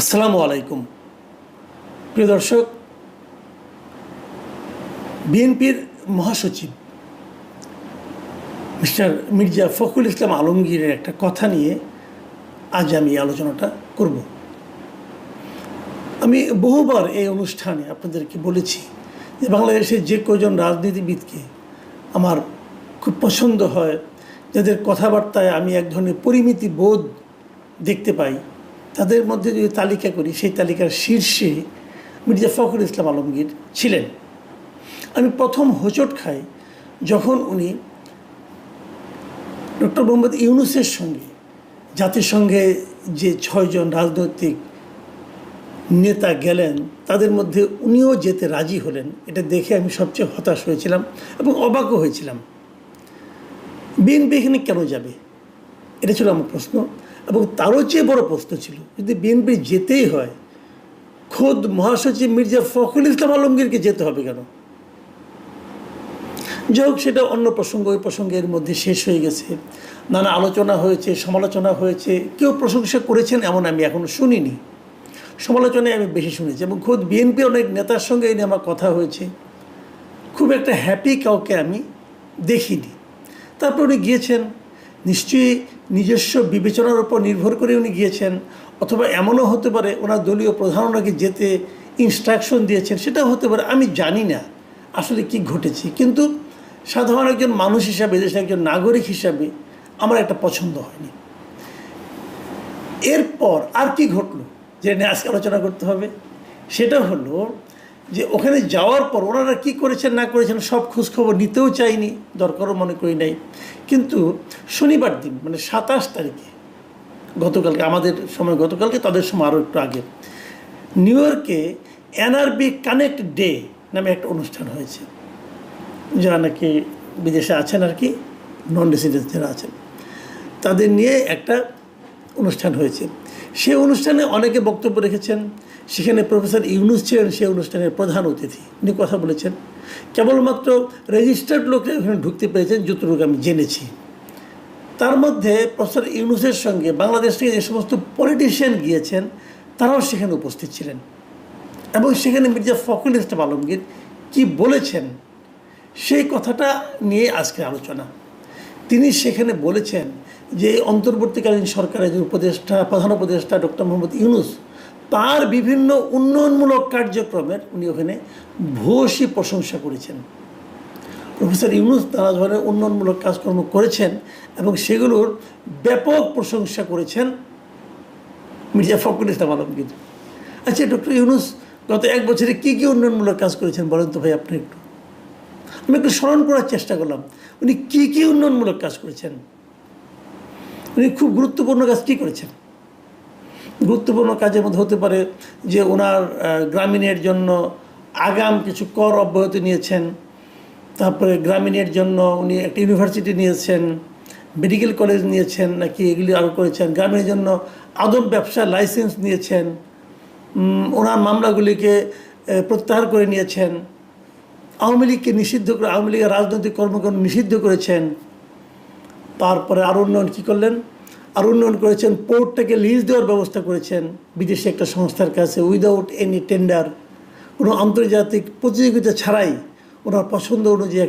আসসালামু আলাইকুম। প্রিয় দর্শক, বিএনপির মহাসচিব মিস্টার মির্জা ফখরুল ইসলাম আলমগীরের একটা কথা নিয়ে আজ আমি আলোচনাটা করব। আমি বহুবার এই অনুষ্ঠানে আপনাদেরকে বলেছি যে বাংলাদেশের যে কজন রাজনীতিবিদকে আমার খুব পছন্দ হয়, যাদের কথাবার্তায় আমি এক ধরনের পরিমিতি বোধ দেখতে পাই তাদের মধ্যে যদি তালিকা করি, সেই তালিকার শীর্ষে মির্জা ফখরুল ইসলাম আলমগীর ছিলেন। আমি প্রথম হোঁচট খাই যখন উনি ডক্টর মোহাম্মদ ইউনুসের সঙ্গে, জাতিসংঘে যে ছয়জন রাজনৈতিক নেতা গেলেন, তাদের মধ্যে উনিও যেতে রাজি হলেন। এটা দেখে আমি সবচেয়ে হতাশ হয়েছিলাম এবং অবাকও হয়েছিলাম। বিএনপি এখানে কেন যাবে? এটা ছিল আমার প্রশ্ন। এবং তারও চেয়ে বড় প্রশ্ন ছিল, যদি বিএনপি যেতেই হয়, খোদ মহাসচিব মির্জা ফখরুল ইসলাম আলমগীরকে যেতে হবে কেন? যাই হোক, সেটা অন্য প্রসঙ্গ, ওই প্রসঙ্গের মধ্যে শেষ হয়ে গেছে। নানা আলোচনা হয়েছে, সমালোচনা হয়েছে, কেউ প্রশংসা করেছেন এমন আমি এখনও শুনিনি। সমালোচনায় আমি বেশি শুনেছি এবং খোদ বিএনপি অনেক নেতার সঙ্গে এই নিয়ে আমার কথা হয়েছে। খুব একটা হ্যাপি কাউকে আমি দেখিনি। তারপর উনি গিয়েছেন, নিশ্চয়ই নিজস্ব বিবেচনার উপর নির্ভর করে উনি গিয়েছেন, অথবা এমনও হতে পারে ওনার দলীয় প্রধান ওনাকে যেতে ইনস্ট্রাকশন দিয়েছেন, সেটাও হতে পারে, আমি জানি না আসলে কি ঘটেছে। কিন্তু সাধারণ একজন মানুষ হিসাবে, দেশের একজন নাগরিক হিসাবে আমার একটা পছন্দ হয়নি। এরপর আর কি ঘটলো? যে নিয়ে আজকে আলোচনা করতে হবে, সেটা হলো যে ওখানে যাওয়ার পর ওনারা কী করেছেন, না করেছেন সব খোঁজখবর নিতেও চাইনি, দরকারও মনে করি নাই। কিন্তু শনিবার দিন মানে সাতাশ তারিখে, গতকালকে, আমাদের সময় গতকালকে, তাদের সময় আরও একটু আগে, নিউ ইয়র্কে এনআরবি কানেক্ট ডে নামে একটা অনুষ্ঠান হয়েছে। যারা নাকি বিদেশে আছেন আর কি নন রেসিডেন্স যারা আছেন, তাদের নিয়ে একটা অনুষ্ঠান হয়েছে। সেই অনুষ্ঠানে অনেকে বক্তব্য রেখেছেন। সেখানে প্রফেসর ইউনুস ছিলেন সেই অনুষ্ঠানের প্রধান অতিথি। উনি কথা বলেছেন। কেবলমাত্র রেজিস্টার্ড লোকরা ওখানে ঢুকতে পেরেছেন, যতটুকু আমি জেনেছি। তার মধ্যে প্রফেসর ইউনুসের সঙ্গে বাংলাদেশ থেকে যে সমস্ত পলিটিশিয়ান গিয়েছেন, তারাও সেখানে উপস্থিত ছিলেন। এবং সেখানে মির্জা ফখরুল ইসলাম আলমগীর কী বলেছেন, সেই কথাটা নিয়ে আজকে আলোচনা। তিনি সেখানে বলেছেন যে অন্তর্বর্তীকালীন সরকারের যে উপদেষ্টা, প্রধান উপদেষ্টা ডক্টর মোহাম্মদ ইউনুস, তার বিভিন্ন উন্নয়নমূলক কার্যক্রমের উনি ওখানে ভূয়সী প্রশংসা করেছেন। প্রফেসর ইউনুস নানা ধরনের উন্নয়নমূলক কাজকর্ম করেছেন এবং সেগুলোর ব্যাপক প্রশংসা করেছেন মির্জা ফখরুল ইসলাম আলমগীর। আচ্ছা ডক্টর ইউনুস, গত এক বছরে কী কী উন্নয়নমূলক কাজ করেছেন বলেন তো ভাই আপনি একটু? আমি একটু স্মরণ করার চেষ্টা করলাম। উনি কী কী উন্নয়নমূলক কাজ করেছেন? উনি খুব গুরুত্বপূর্ণ কাজ কী করেছেন? গুরুত্বপূর্ণ কাজের মধ্যে হতে পারে যে ওনার গ্রামীণের জন্য আগাম কিছু কর অব্যাহতি নিয়েছেন। তারপরে গ্রামীণের জন্য উনি একটা ইউনিভার্সিটি নিয়েছেন, মেডিকেল কলেজ নিয়েছেন, নাকি এগুলি আরও করেছেন। গ্রামীণের জন্য আদব ব্যবসার লাইসেন্স নিয়েছেন। ওনার মামলাগুলিকে প্রত্যাহার করে নিয়েছেন। আওয়ামী লীগকে নিষিদ্ধ করে, আওয়ামী লীগের রাজনৈতিক কর্মকাণ্ড নিষিদ্ধ করেছেন। তারপরে আর উন্নয়ন কী করলেন? আর উন্নয়ন করেছেন, পোর্টটাকে লিজ দেওয়ার ব্যবস্থা করেছেন। বিদেশি একটা সংস্থার কাছে উইদাউট এনি টেন্ডার কোনো আন্তর্জাতিক প্রতিযোগিতা ছাড়াই ওনার পছন্দ অনুযায়ী